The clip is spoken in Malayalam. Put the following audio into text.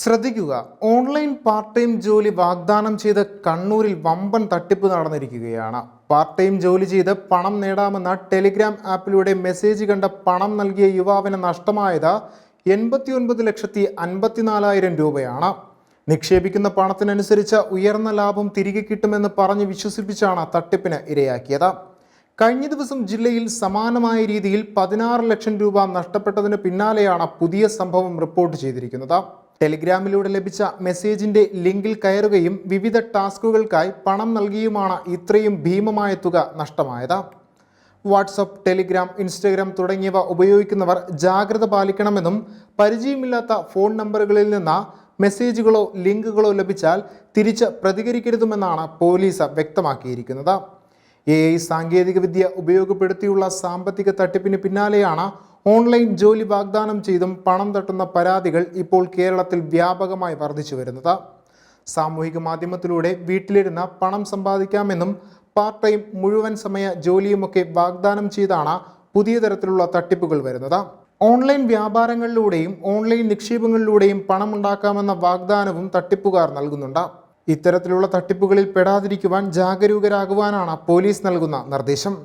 ശ്രദ്ധിക്കുക. ഓൺലൈൻ പാർട്ട് ടൈം ജോലി വാഗ്ദാനം ചെയ്ത് കണ്ണൂരിൽ വമ്പൻ തട്ടിപ്പ് നടന്നിരിക്കുകയാണ്. പാർട്ട് ടൈം ജോലി ചെയ്ത് പണം നേടാമെന്ന ടെലിഗ്രാം ആപ്പിലൂടെ മെസ്സേജ് കണ്ട പണം നൽകിയ യുവാവിന് നഷ്ടമായത് എൺപത്തിയൊൻപത് ലക്ഷത്തി അൻപത്തിനാലായിരം രൂപയാണ്. നിക്ഷേപിക്കുന്ന പണത്തിനനുസരിച്ച് ഉയർന്ന ലാഭം തിരികെ കിട്ടുമെന്ന് പറഞ്ഞ് വിശ്വസിപ്പിച്ചാണ് തട്ടിപ്പിന് ഇരയാക്കിയത്. കഴിഞ്ഞ ദിവസം ജില്ലയിൽ സമാനമായ രീതിയിൽ പതിനാറ് ലക്ഷം രൂപ നഷ്ടപ്പെട്ടതിന് പിന്നാലെയാണ് പുതിയ സംഭവം റിപ്പോർട്ട് ചെയ്തിരിക്കുന്നത്. ടെലിഗ്രാമിലൂടെ ലഭിച്ച മെസ്സേജിന്റെ ലിങ്കിൽ കയറുകയും വിവിധ ടാസ്കുകൾക്കായി പണം നൽകിയുമാണ് ഇത്രയും ഭീമമായ തുക നഷ്ടമായത്. വാട്സപ്പ് ടെലിഗ്രാം ഇൻസ്റ്റഗ്രാം തുടങ്ങിയവ ഉപയോഗിക്കുന്നവർ ജാഗ്രത പാലിക്കണമെന്നും പരിചയമില്ലാത്ത ഫോൺ നമ്പറുകളിൽ നിന്ന് മെസ്സേജുകളോ ലിങ്കുകളോ ലഭിച്ചാൽ തിരിച്ച് പ്രതികരിക്കരുതുമെന്നാണ് പോലീസ് വ്യക്തമാക്കിയിരിക്കുന്നത്. എ ഐ സാങ്കേതികവിദ്യ ഉപയോഗപ്പെടുത്തിയുള്ള സാമ്പത്തിക തട്ടിപ്പിന് പിന്നാലെയാണ് ഓൺലൈൻ ജോലി വാഗ്ദാനം ചെയ്തും പണം തട്ടുന്ന പരാതികൾ ഇപ്പോൾ കേരളത്തിൽ വ്യാപകമായി വർദ്ധിച്ചു വരുന്നത്. സാമൂഹിക മാധ്യമത്തിലൂടെ വീട്ടിലിരുന്ന് പണം സമ്പാദിക്കാമെന്നും പാർട്ട് ടൈം മുഴുവൻ സമയ ജോലിയുമൊക്കെ വാഗ്ദാനം ചെയ്താണ് പുതിയ തരത്തിലുള്ള തട്ടിപ്പുകൾ വരുന്നത്. ഓൺലൈൻ വ്യാപാരങ്ങളിലൂടെയും ഓൺലൈൻ നിക്ഷേപങ്ങളിലൂടെയും പണം ഉണ്ടാക്കാമെന്ന വാഗ്ദാനവും തട്ടിപ്പുകാർ നൽകുന്നുണ്ട്. ഇത്തരത്തിലുള്ള തട്ടിപ്പുകളിൽ പെടാതിരിക്കുവാൻ ജാഗരൂകരാകുവാനാണ് പോലീസ് നൽകുന്ന നിർദ്ദേശം.